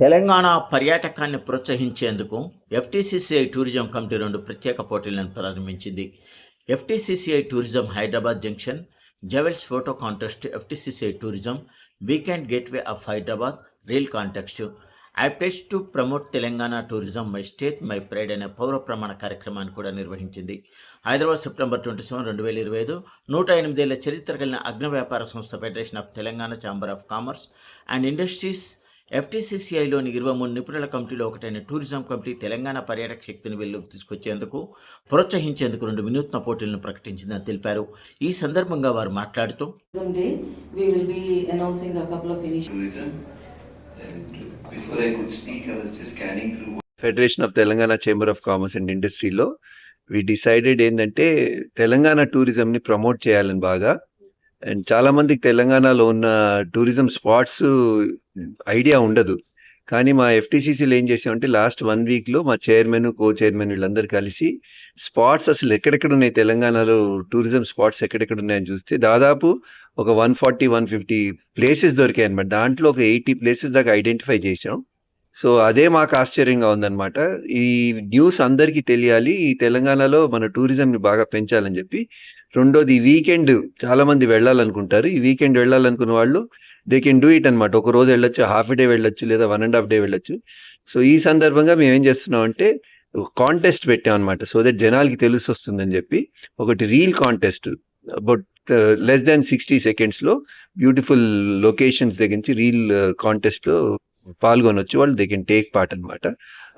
తెలంగాణ పర్యాటకాన్ని ప్రోత్సహించేందుకు FTCCI tourism committee రెండు ప్రత్యేక పోటీలను ప్రారంభించింది. FTCCI tourism Hyderabad junction jewels photo contest FTCCI tourism weekend gateway of Hyderabad reel context. I place to promote Telangana tourism my state my pride అనే పౌర ప్రమాణ కార్యక్రమాన్ని కూడా నిర్వహించింది. హైదరాబాద్ సెప్టెంబర్ ట్వంటీ సెవెన్ రెండు వేల ఇరవై ఐదు నూట ఎనిమిదేళ్ళ చరిత్ర కలిగిన అగ్ని వ్యాపార సంస్థ federation of Telangana chamber of commerce and industries ఎఫ్టీసీసీఐలోని ఇరవై మూడు నిపుణుల కమిటీలో ఒకటైన టూరిజం కమిటీ తెలంగాణ పర్యాటక శక్తిని వెలుగుకు తీసుకొచ్చేందుకు ప్రోత్సహించేందుకు రెండు వినూత్న పోటీలను ప్రకటించిందని తెలిపారు ఈ సందర్భంగా వారు మాట్లాడుతూ Tourism Day, we will be announcing a couple of initiatives. tourism. And before I could speak, I was just scanning through federation of Telangana chamber of commerce and ఇండస్ట్రీలో వి డిసైడెడ్ ఏంటంటే తెలంగాణ టూరిజంని ప్రమోట్ చేయాలని బాగా and చాలా మందికి తెలంగాణలో ఉన్న tourism spots idea ఉండదు. కానీ మా ఎఫ్టీసీసీలో ఏం చేసామంటే లాస్ట్ వన్ వీక్లో మా చైర్మన్ కో చైర్మన్ వీళ్ళందరూ కలిసి స్పాట్స్ అసలు ఎక్కడెక్కడ ఉన్నాయి? తెలంగాణలో టూరిజం స్పాట్స్ ఎక్కడెక్కడ ఉన్నాయని చూస్తే దాదాపు ఒక one forty one fifty places దొరికాయి అనమాట దాంట్లో ఒక ఎయిటీ ప్లేసెస్ దాకా ఐడెంటిఫై చేసాం సో అదే మాకు ఆశ్చర్యంగా ఉందన్నమాట. ఈ న్యూస్ అందరికీ తెలియాలి. ఈ తెలంగాణలో మన టూరిజంని బాగా పెంచాలని చెప్పి. రెండోది ఈ వీకెండ్ చాలామంది వెళ్ళాలనుకుంటారు. ఈ వీకెండ్ వెళ్ళాలనుకున్న వాళ్ళు దే కెన్ డూ ఇట్ అనమాట ఒక రోజు వెళ్ళొచ్చు హాఫ్ డే వెళ్ళొచ్చు లేదా వన్ అండ్ హాఫ్ డే వెళ్ళొచ్చు. సో ఈ సందర్భంగా మేము ఏం చేస్తున్నాం అంటే కాంటెస్ట్ పెట్టాం అనమాట సో దట్ జనాలకి తెలిసి వస్తుందని చెప్పి ఒకటి reel contest about less than sixty సెకండ్స్లో బ్యూటిఫుల్ లొకేషన్స్ దగ్గర నుంచి రీల్ కాంటెస్ట్లో uh, పాల్గొనొచ్చు వాళ్ళు దే కెన్ టేక్ పార్ట్ అనమాట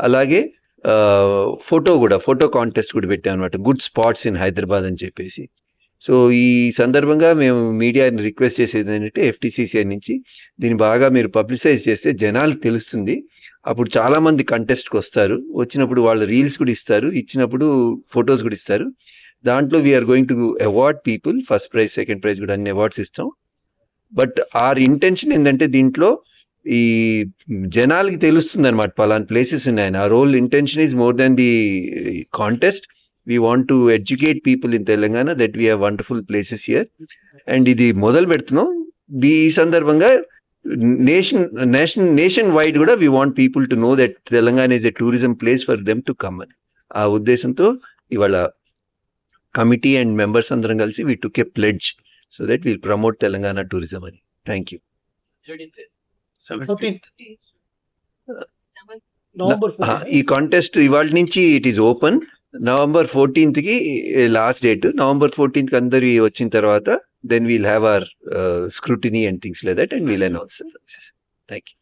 అలాగే uh, ఫోటో కూడా ఫోటో కాంటెస్ట్ కూడా పెట్టాం అనమాట గుడ్ స్పాట్స్ ఇన్ హైదరాబాద్ అని చెప్పేసి. సో ఈ సందర్భంగా మేము మీడియాని రిక్వెస్ట్ చేసేది ఏంటంటే ఎఫ్టీసీసీఐ నుంచి దీన్ని బాగా మీరు పబ్లిసైజ్ చేస్తే జనాలకు తెలుస్తుంది. అప్పుడు చాలామంది కంటెస్ట్కి వస్తారు. వచ్చినప్పుడు వాళ్ళు రీల్స్ కూడా ఇస్తారు. ఇచ్చినప్పుడు ఫొటోస్ కూడా ఇస్తారు. దాంట్లో we're going to award people first prize second prize కూడా అన్ని అవార్డ్స్ ఇస్తాం. బట్ ఆర్ ఇంటెన్షన్ ఏంటంటే దీంట్లో ఈ జనాలకి తెలుస్తుంది అనమాట పలానా ప్లేసెస్ ఉన్నాయని. ఆ role intention is more than the contest we want to educate people in Telangana that we have wonderful places here and ఇది మొదలు పెడుతున్నాం. ఈ సందర్భంగా నేషన్ నేషన్ నేషన్ వైడ్ కూడా we want people to know that Telangana is a tourism place for them to come అని ఆ ఉద్దేశంతో ఇవాళ కమిటీ అండ్ మెంబర్స్ అందరం కలిసి we took a pledge so that we'll promote Telangana tourism అని. Thank you ఈ contest ఇవాళ నుంచి ఇట్ ఈస్ ఓపెన్ నవంబర్ ఫోర్టీన్త్కి లాస్ట్ డేట్ నవంబర్ ఫోర్టీన్త్కి అందరివి వచ్చిన తర్వాత then we'll have our scrutiny and things like that and we'll announce thank you